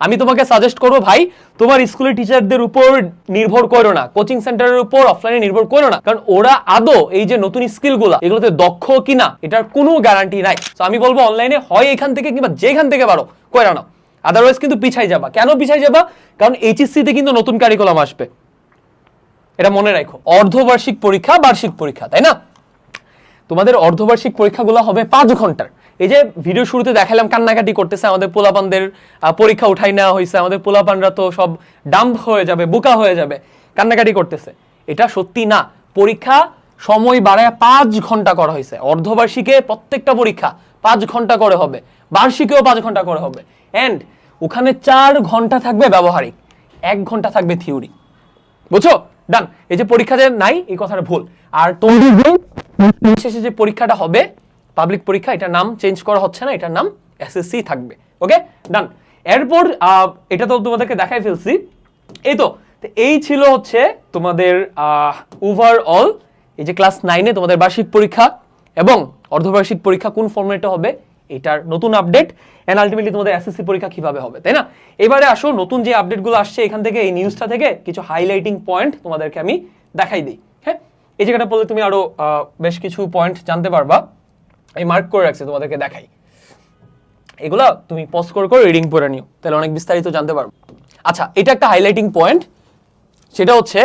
আমি তোমাকে সাজেস্ট করব ভাই, তোমার স্কুলের টিচারদের উপর নির্ভর করো না কোচিং সেন্টারের উপর অফলাইনে নির্ভর করো না, কারণ ওরা আদৌ এই যে নতুন স্কিলগুলো এগুলোতে দক্ষ কিনা, এটার কোনো গ্যারান্টি নাই। তো আমি বলব অনলাইনে হয় এখান থেকে কিংবা যেখান থেকে পারো করে নাও। আদারওয়াইজ কিন্তু পিছাই যাবা। কেন পিছাই যাবা? কারণ এইচএসসি তে কিন্তু নতুন কারিকুলাম আসবে। এটা মনে রাখো, অর্ধবার্ষিক পরীক্ষা, বার্ষিক পরীক্ষা, তাই না? তোমাদের অর্ধবার্ষিক পরীক্ষাগুলো হবে পাঁচ ঘণ্টার। এই যে ভিডিও শুরুতে দেখালাম, কান্নাকাটি করতেছে আমাদের পোলাপানদের পরীক্ষা উঠাই নেওয়া হয়েছে আমাদের পোলাপানরা তো সব ডাম্প হয়ে যাবে, বোকা হয়ে যাবে, কান্নাকাটি করতেছে। এটা সত্যি না। পরীক্ষা সময় বাড়ায় পাঁচ ঘণ্টা করা হয়েছে অর্ধবার্ষিকে প্রত্যেকটা পরীক্ষা পাঁচ ঘণ্টা করে হবে। বার্ষিকেও পাঁচ ঘণ্টা করে হবে। অ্যান্ড ওখানে চার ঘণ্টা থাকবে ব্যবহারিক। এক ঘণ্টা থাকবে থিওরি বুঝছ? ডান এই যে পরীক্ষা যে নাই, এই কথাটা ভুল। আর যে, শেষে যে পরীক্ষাটা হবে পাবলিক পরীক্ষা এটার নাম চেঞ্জ করা হচ্ছে না এটার নাম এসএসসি থাকবে। ওকে ডান এরপর এটা তো তোমাদেরকে দেখাই ফেলছি। এই তো এই ছিল হচ্ছে তোমাদের ওভারঅল এই যে ক্লাস নাইনে তোমাদের বার্ষিক পরীক্ষা এবং অর্ধবার্ষিক পরীক্ষা কোন ফর্মেটে হবে এটার নতুন আপডেট এন্ড আলটিমেটলি তোমাদের এসএসসি পরীক্ষা কীভাবে হবে তাই না? এবারে আসো নতুন যে আপডেটগুলো আসছে এখান থেকে এই নিউজটা থেকে কিছু হাইলাইটিং পয়েন্ট তোমাদেরকে আমি দেখাই দিই হ্যাঁ? এই জায়গাটা পড়লে তুমি আরও আহ, বেশ কিছু পয়েন্ট জানতে পারবা। আমি মার্ক করে রাখছি, তোমাদেরকে দেখাই। এগুলা তুমি পজ করে করে রিডিং পড়ে নিও, তাহলে অনেক বিস্তারিত জানতে পারব। আচ্ছা এটা একটা হাইলাইটিং পয়েন্ট সেটা হচ্ছে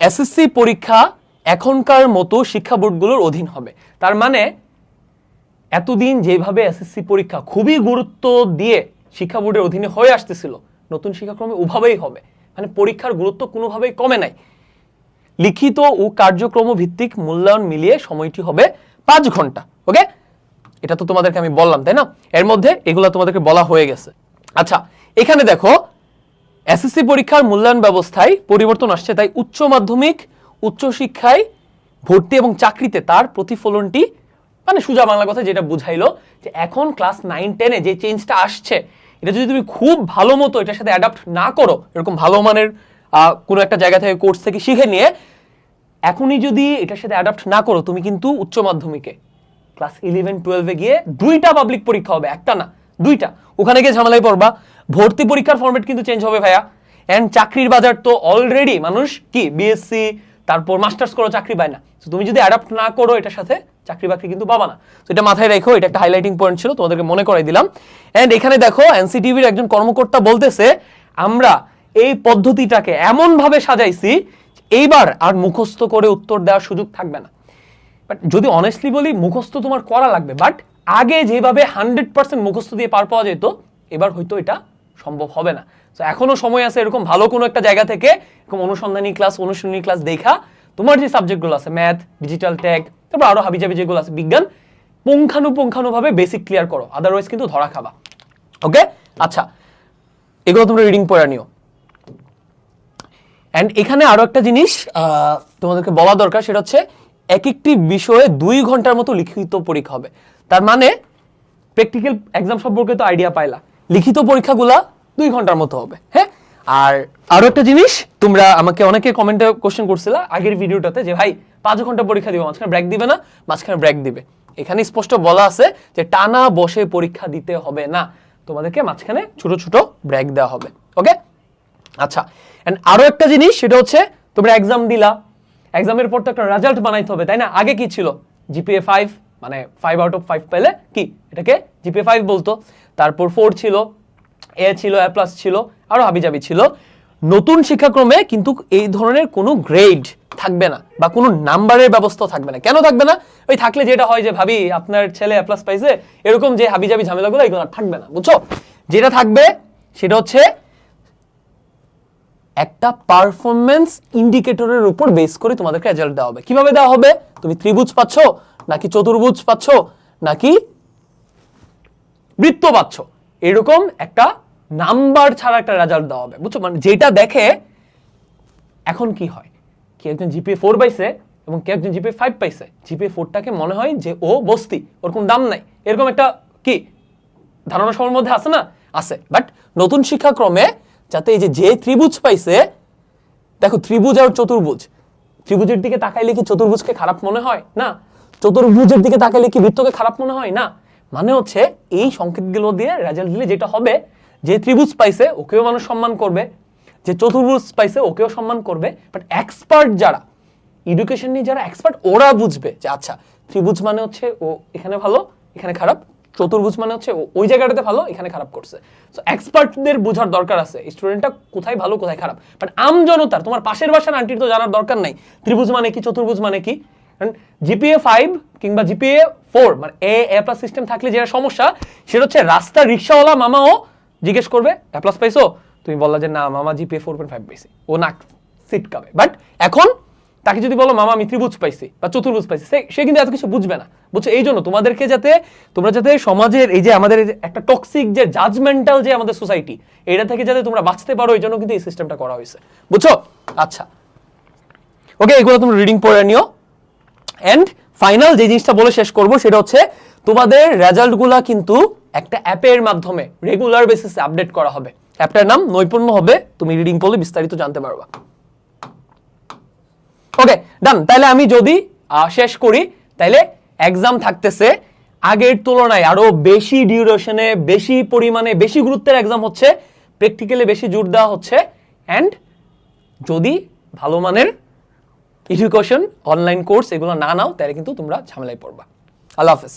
এসএসসি পরীক্ষা এখনকার মতো শিক্ষা বোর্ডগুলোর অধীন হবে। তার মানে এতদিন যেভাবে এসএসসি পরীক্ষা খুবই গুরুত্ব দিয়ে শিক্ষা বোর্ডের অধীনে হয়ে আসতেছিল, নতুন শিক্ষাক্রমে উভাবেই হবে। মানে পরীক্ষার গুরুত্ব কোনোভাবেই কমে নাই। লিখিত ও কার্যক্রম ভিত্তিক মূল্যায়ন মিলিয়ে সময়টি হবে পাঁচ ঘণ্টা ওকে এটা তো তোমাদেরকে আমি বললাম, তাই না? এর মধ্যে এগুলো তোমাদেরকে বলা হয়ে গেছে। আচ্ছা এখানে দেখো এসএসসি পরীক্ষার মূল্যায়ন ব্যবস্থায় পরিবর্তন আসছে, তাই উচ্চ মাধ্যমিক উচ্চশিক্ষায় ভর্তি এবং চাকরিতে তার প্রতিফলনটি মানে সুজা বাংলা কথা যেটা বুঝাইলো, যে এখন ক্লাস নাইন, টেনে যে চেঞ্জটা আসছে, এটা যদি তুমি খুব ভালো মতো এটার সাথে অ্যাডাপ্ট না করো, এরকম ভালো মানের কোনো একটা জায়গা থেকে কোর্স থেকে শিখে নিয়ে, এখনই যদি এটার সাথে অ্যাডাপ্ট না করো, তুমি কিন্তু উচ্চ মাধ্যমিকে ক্লাস ইলেভেন টুয়েলভে গিয়ে দুইটা পাবলিক পরীক্ষা হবে, একটা না, দুইটা। ওখানে গিয়ে ঝামেলায় পড়বা। ভর্তি পরীক্ষার ফরম্যাট কিন্তু চেঞ্জ হবে ভাইয়া। এন্ড চাকরির বাজার তো অলরেডি মানুষ কি বিএসসি তারপর মাস্টার্স করো, চাকরি পায় না। তো তুমি যদি অ্যাডাপ্ট না করো, এটার সাথে চাকরি বাকরি কিন্তু পাবা না। তো এটা মাথায় রেখো, এটা একটা হাইলাইটিং পয়েন্ট ছিল, তোমাদেরকে মনে করাই দিলাম। এন্ড এখানে দেখো এনসিটিভির একজন কর্মকর্তা বলতেছে, আমরা এই পদ্ধতিটাকে এমন ভাবে সাজাইছি, এইবার আর মুখস্থ করে উত্তর দেওয়ার সুযোগ থাকবে না। বাট যদি অনেস্টলি বলি, মুখস্থ তোমার করা লাগবে। বাট আগে যেভাবে হান্ড্রেড পার্সেন্ট মুখস্থ দিয়ে পার পাওয়া যেত, এবার হয়তো এটা সম্ভব হবে না। তো এখনও সময় আছে এরকম ভালো কোনো একটা জায়গা থেকে এরকম অনুসন্ধানী ক্লাস অনুশীলনী ক্লাস দেখা। তোমার যে সাবজেক্টগুলো আছে ম্যাথ ডিজিটাল ট্যাগ তারপর আরও হাবিজাবি যেগুলো আছে, বিজ্ঞান, পুঙ্খানুপুঙ্খানুভাবে বেসিক ক্লিয়ার করো। আদারওয়াইজ কিন্তু ধরা খাবা। ওকে আচ্ছা এগুলো তোমরা রিডিং পড়ে নিও। অ্যান্ড এখানে আরও একটা জিনিস তোমাদেরকে বলা দরকার, সেটা হচ্ছে এক একটি বিষয়ে দুই ঘণ্টার মতো লিখিত পরীক্ষা হবে। তার মানে প্র্যাকটিক্যাল এক্সাম সম্পর্কে তো আইডিয়া পাইলা। লিখিত পরীক্ষাগুলা দুই ঘণ্টার মতো হবে হ্যাঁ? আর একটা জিনিস, তোমরা আমাকে অনেকে কমেন্টে কোশ্চেন আগের ভিডিওটাতে যে, ভাই, পাঁচ ঘণ্টা পরীক্ষা দিবে, মাঝখানে ব্রেক দিবে না? মাঝখানে ব্রেক দিবে। এখানে স্পষ্ট বলা আছে যে, টানা বসে পরীক্ষা দিতে হবে না। তোমাদেরকে মাঝখানে ছোট ছোট ব্রেক দেওয়া হবে ওকে আচ্ছা এন্ড আরও একটা জিনিস, সেটা হচ্ছে তোমরা এক্সাম দিলা। এক্সামের পর তো একটা রেজাল্ট বানাইতে হবে, তাই না? আগে কি ছিল? জিপিএ ফাইভ মানে ফাইভ আউট অফ ফাইভ পেলে কি? এটাকে জিপিএ ফাইভ বলতো। তারপর ফোর ছিল এ ছিল এ প্লাস ছিল, আরও হাবিজাবি ছিল। নতুন শিক্ষাক্রমে কিন্তু এই ধরনের কোনো গ্রেড থাকবে না বা কোনো নাম্বারের ব্যবস্থা থাকবে না। কেন থাকবে না? ওই থাকলে যেটা হয় যে, ভাবি, আপনার ছেলে প্লাস পাইছে। এরকম যে হাবিজাবি ঝামেলাগুলো এগুলো থাকবে না, বুঝছ? যেটা থাকবে সেটা হচ্ছে একটা পারফরমেন্স ইন্ডিকেটরের উপর বেস করে তোমাদেরকে রেজাল্ট দেওয়া হবে। কীভাবে দেওয়া হবে? তুমি ত্রিভুজ পাচ্ছ, নাকি চতুর্ভুজ পাচ্ছ, নাকি বৃত্ত পাচ্ছ? এরকম একটা নাম্বার ছাড়া একটা রেজাল্ট দেওয়া হবে। বুঝছ? মানে যেটা দেখে এখন কি হয়? কি একজন জিপিএ ফোর পাইছে এবং কে একজন জিপিএ ফাইভ পাইছে। জিপিএ ফোরটাকে মনে হয় যে ও বস্তি ওর কোনো দাম নাই। এরকম একটা কি? ধারণা সবার মধ্যে আছে না? আছে। বাট নতুন শিক্ষাক্রমে যাতে এই যে ত্রিভুজ পাইছে, দেখো ত্রিভুজ আর চতুর্ভুজ। ত্রিভুজের দিকে তাকাইলে কি চতুর্ভুজকে খারাপ মনে হয়? না। চতুর্ভুজের দিকে তাকাইলে কি বৃত্তকে খারাপ মনে হয়? না। মানে হচ্ছে এই সংকেতগুলো দিয়ে রেজাল্ট দিলে যেটা হবে, যে ত্রিভুজ পাইছে, ওকেও মানুষ সম্মান করবে। যে চতুর্ভুজ পাইছে, ওকেও সম্মান করবে। বাট এক্সপার্ট যারা এডুকেশন নিয়ে যারা এক্সপার্ট ওরা বুঝবে যে আচ্ছা ত্রিভুজ মানে হচ্ছে ও এখানে ভালো, এখানে খারাপ। চতুর্ভুজ মানে হচ্ছে ওই জায়গাটাতে ভালো, এখানে খারাপ করছে। সো এক্সপার্টদের বোঝার দরকার আছে। স্টুডেন্টটা কোথায় ভালো, কোথায় খারাপ? বাট আম জনতার, তোমার পাশের বাসার আন্টির তো জানার দরকার নাই। ত্রিভুজ মানে কি, চতুর্ভুজ মানে কি? জিপিএ ফাইভ কিংবা জিপিএ ফোর মানে এ এ প্লাস সিস্টেম থাকলে যেটা সমস্যা, সেটা হচ্ছে রাস্তা রিক্সাওয়ালা মামাও জিজ্ঞেস করবে এ প্লাস পাইছো? তুমি বললা যে, না, মামা জিপিএ ফোর পয়েন্ট ফাইভ পাইছি। ও না সিট কাবে বাট এখন তাকে যদি বলো, মামা, আমি ত্রিভুজ পাইছি বা চতুর্ভুজ পাইছি, সে- কিন্তু এত কিছু বুঝবে না। বুঝছ? এই জন্য তোমাদেরকে যাতে, তোমরা যাতে সমাজের এই যে আমাদের একটা টক্সিক যে জাজমেন্টাল যে আমাদের সোসাইটি এটা থেকে যাতে তোমরা বাঁচতে পারো, এই জন্য কিন্তু এই সিস্টেমটা করা হয়েছে। বুঝছ? আচ্ছা। ওকে, এগুলো তুমি রিডিং পড়ে নিও। এন্ড ফাইনাল যে জিনিসটা বলে শেষ করব, সেটা হচ্ছে তোমাদের রেজাল্টগুলা কিন্তু একটা অ্যাপের মাধ্যমে রেগুলার বেসিসে আপডেট করা হবে। অ্যাপটার নাম নৈপুণ্য হবে। তুমি রিডিং পড়লে বিস্তারিত জানতে পারবা। ওকে ডান তাহলে আমি যদি শেষ করি, তাহলে এক্সাম থাকতেছে, আগের তুলনায় আরও বেশি ডিউরেশনে বেশি পরিমাণে, বেশি গুরুত্বের এক্সাম হচ্ছে প্র্যাকটিক্যালে বেশি জোর দেওয়া হচ্ছে অ্যান্ড যদি ভালো মানের এডুকেশন অনলাইন কোর্স এগুলো না নাও, তাহলে কিন্তু তোমরা ঝামেলায় পড়বা। আল্লাহ হাফেজ।